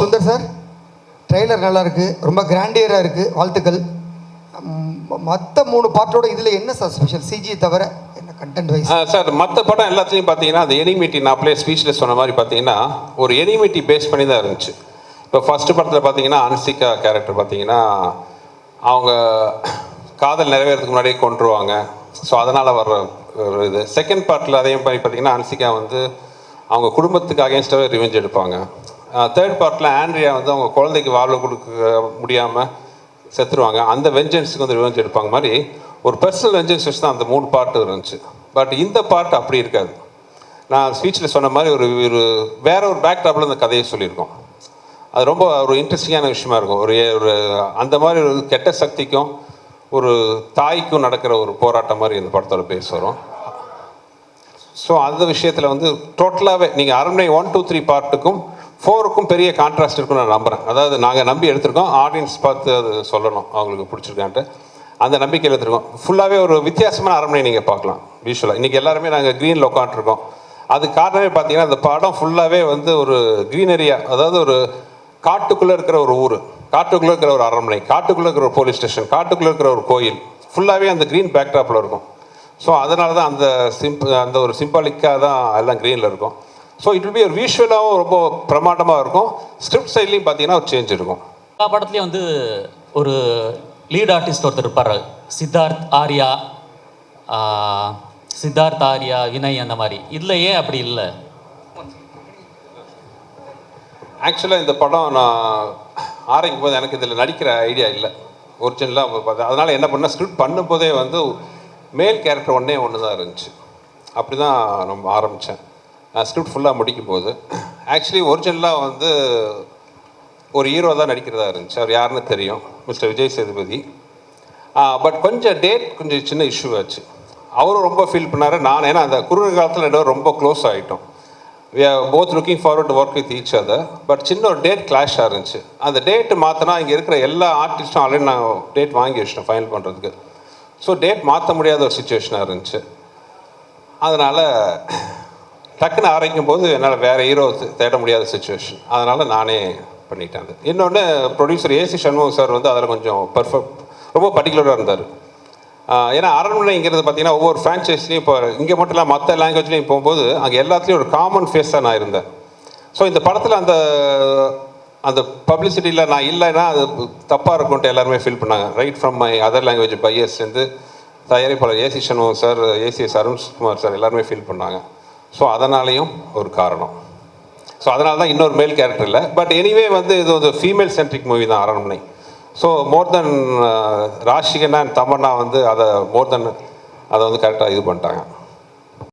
Sundar sir trailer நல்லா இருக்கு ரொம்ப கிராண்டியராக இருக்கு வாழ்த்துக்கள். மற்ற மூணு பாட்டோட இதில் என்ன சார் ஸ்பெஷல் சிஜி தவிர என்ன கண்டென்ட் வைஸ் சார் மற்ற படம் எல்லாத்துலேயும் பார்த்தீங்கன்னா அந்த எனிமிட்டி நான் அப்படியே ஸ்பீச்சில் சொன்ன மாதிரி பார்த்தீங்கன்னா ஒரு எனிமிட்டி பேஸ் பண்ணி தான் இருந்துச்சு. இப்போ ஃபர்ஸ்ட் படத்தில் பார்த்தீங்கன்னா அன்சிகா கேரக்டர் பார்த்தீங்கன்னா அவங்க காதல் நிறைவேறதுக்கு முன்னாடியே கொண்டுருவாங்க ஸோ அதனால் வர்ற ஒரு இது. செகண்ட் பார்ட்டில் அதே மாதிரி பார்த்தீங்கன்னா அன்சிகா வந்து அவங்க குடும்பத்துக்கு அகேன்ஸ்டாகவே ரிவெஞ்ச் எடுப்பாங்க. தேர்ட் பார்ட்டில் ஆண்ட்ரியா வந்து அவங்க குழந்தைக்கு வாழ்வு கொடுக்க முடியாமல் செத்துருவாங்க. அந்த வெஞ்சன்ஸுக்கு வந்து ரிவெஞ்ச் எடுப்பாங்க. மாதிரி ஒரு பர்சனல் வெஞ்சன்ஸ் வச்சு தான் அந்த மூணு பார்ட்டு இருந்துச்சு. பட் இந்த பார்ட் அப்படி இருக்காது. நான் ஸ்பீச்சில் சொன்ன மாதிரி ஒரு ஒரு வேற ஒரு பேக்டாப்பில் இந்த கதையை சொல்லியிருக்கோம். அது ரொம்ப ஒரு இன்ட்ரெஸ்டிங்கான விஷயமா இருக்கும். ஒரு ஒரு அந்த மாதிரி ஒரு கெட்ட சக்திக்கும் ஒரு தாய்க்கும் நடக்கிற ஒரு போராட்டம் மாதிரி இந்த படத்தோட பேச வரும். ஸோ அந்த விஷயத்தில் வந்து டோட்டலாகவே நீங்கள் அரண்மனை ஒன் டூ த்ரீ பார்ட்டுக்கும் ஃபோருக்கும் பெரிய கான்ட்ராஸ்ட் இருக்குன்னு நான் நம்புகிறேன் அதாவது நாங்கள் நம்பி எடுத்திருக்கோம் ஆடியன்ஸ் பார்த்து அது சொல்லணும் அவங்களுக்கு பிடிச்சிருக்கான்ட்டு. அந்த நம்பிக்கையில் எடுத்திருக்கோம். ஃபுல்லாகவே ஒரு வித்தியாசமான அரண்மனை நீங்கள் பார்க்கலாம் விஷுவலாக இன்றைக்கி எல்லாருமே நாங்கள் க்ரீனில் உட்காந்துருக்கோம் அது காரணமே பார்த்தீங்கன்னா அந்த படம் ஃபுல்லாகவே வந்து ஒரு க்ரீனரியா அதாவது ஒரு காட்டுக்குள்ளே இருக்கிற ஒரு ஊர் காட்டுக்குள்ளே இருக்கிற ஒரு அரண்மனை காட்டுக்குள்ளே இருக்கிற ஒரு போலீஸ் ஸ்டேஷன் காட்டுக்குள்ளே இருக்கிற ஒரு கோயில் ஃபுல்லாகவே அந்த க்ரீன் பேக்ட்ராப்பில் இருக்கும். ஸோ அதனால தான் அந்த சிம்ப் அந்த ஒரு சிம்பாலிக்காக தான் எல்லாம் க்ரீனில் இருக்கும். ஸோ இட் வில் பி ஒரு விஷுவலாகவும் ரொம்ப பிரமாண்டமாக இருக்கும். ஸ்கிரிப்ட் சைட்லேயும் பார்த்தீங்கன்னா ஒரு சேஞ்ச் இருக்கும். எல்லா படத்துலையும் வந்து ஒரு லீட் ஆர்டிஸ்ட் ஒருத்தர் இருப்பார். சித்தார்த் ஆர்யா சித்தார்த் ஆர்யா வினய் அந்த மாதிரி. இதில் ஏன் அப்படி இல்லை. ஆக்சுவலாக இந்த படம் நான் ஆரம்பிக்கும் போது எனக்கு இதில் நடிக்கிற ஐடியா இல்லை. ஒரிஜினலாக பார்த்தேன் அதனால் என்ன பண்ணேன் ஸ்கிரிப்ட் பண்ணும்போதே வந்து மேல் கேரக்டர் ஒன்றே ஒன்று தான் இருந்துச்சு. அப்படி தான் நம்ம ஆரம்பித்தேன் ஸ்கிரிப்ட் ஃபுல்லாக முடிக்கும் போது ஆக்சுவலி ஒரிஜினலாக வந்து ஒரு ஹீரோ தான் நடிக்கிறதா இருந்துச்சு. அவர் யாருன்னு தெரியும். மிஸ்டர் விஜய் சேதுபதி. பட் கொஞ்சம் டேட் கொஞ்சம் சின்ன இஷ்யூ ஆச்சு. அவரும் ரொம்ப ஃபீல் பண்ணார். நான் ஏன்னா அந்த குறுகிய காலத்தில் ரெண்டு ரொம்ப க்ளோஸ் ஆகிட்டோம் we are both looking forward to work with each other but சின்ன ஒரு டேட் கிளாஷ் இருந்துச்சு. அந்த டேட்டு மாற்றினா இங்கே இருக்கிற எல்லா ஆர்டிஸ்ட்டும் ஆல்ரெடி நான் டேட் வாங்கி வச்சிட்டேன் ஃபைனல் பண்ணுறதுக்கு ஸோ டேட் மாற்ற முடியாத ஒரு சுச்சுவேஷனாக இருந்துச்சு. அதனால் டக்குன்னு ஆரம்பிக்கும் போது என்னால் வேறு ஹீரோ தேட முடியாத சுச்சுவேஷன் அதனால் நானே பண்ணிட்டேன் அது. இன்னொன்று ப்ரொடியூசர் ஏசி சண்முகம் சார் வந்து அதில் கொஞ்சம் பர்ஃபெக்ட் ரொம்ப பர்டிகுலராக இருந்தார். ஏன்னா அரண்மனைங்கிறது பார்த்தீங்கன்னா ஒவ்வொரு ஃப்ரான்ச்சைஸ்லையும் இப்போ இங்கே மட்டும் இல்லை மற்ற லாங்குவேஜ்லையும் போகும்போது அங்கே எல்லாத்துலேயும் ஒரு காமன் ஃபேஸாக நான் இருந்தேன். ஸோ இந்த படத்தில் அந்த அந்த பப்ளிசிட்டியில் நான் இல்லைன்னா அது தப்பாக இருக்கும்ட்டு எல்லாருமே ஃபீல் பண்ணாங்க. Right from my other language பையர்ஸ்லேருந்து தயாரிப்பாளர் AC Shanmugam sir ACS Arunkumar sir எல்லாருமே ஃபீல் பண்ணாங்க. ஸோ அதனாலேயும் ஒரு காரணம். ஸோ அதனால தான் இன்னொரு மேல் கேரக்டர் இல்லை. பட் எனிவே வந்து இது ஒரு ஃபீமேல் சென்ட்ரிக் மூவி தான் Aranmanai. So more then Raashi Khanna and Tamannaah வந்து அதை மோர் தென் அதை வந்து கரெக்டாக இது பண்ணிட்டாங்க.